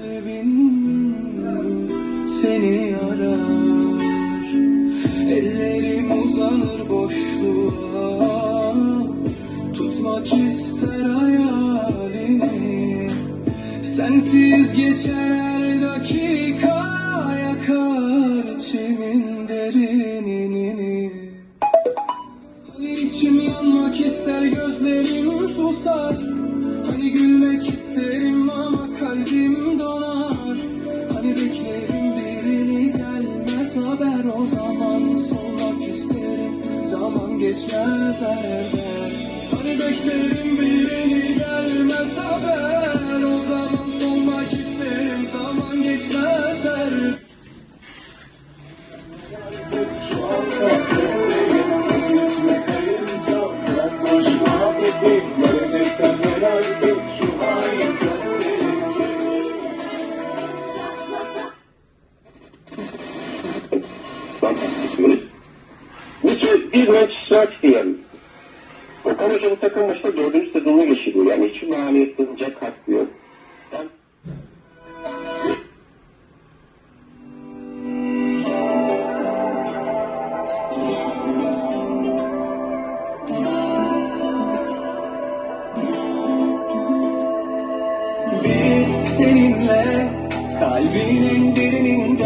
kalbin seni arar. Ellerim uzanır boşluğa. Tutmak ister hayalini. Sensiz geçer her dakika Yakar içimin derinini. Hani içim yanmak ister gözlerim susar beklerim birini gelmez haber O zaman solmak isterim. Zaman geçmez erden Hani beklerim birini gelmez haber O zaman solmak isterim. Zaman geçmez erden Şu Peki bir maç saat diyelim. Okan Hoca bu takım maçta dördüncü sezonuna geçiriyor. Yani hiçbir maliyetlenecek hakkı yok. Biz seninle kalbin en derinin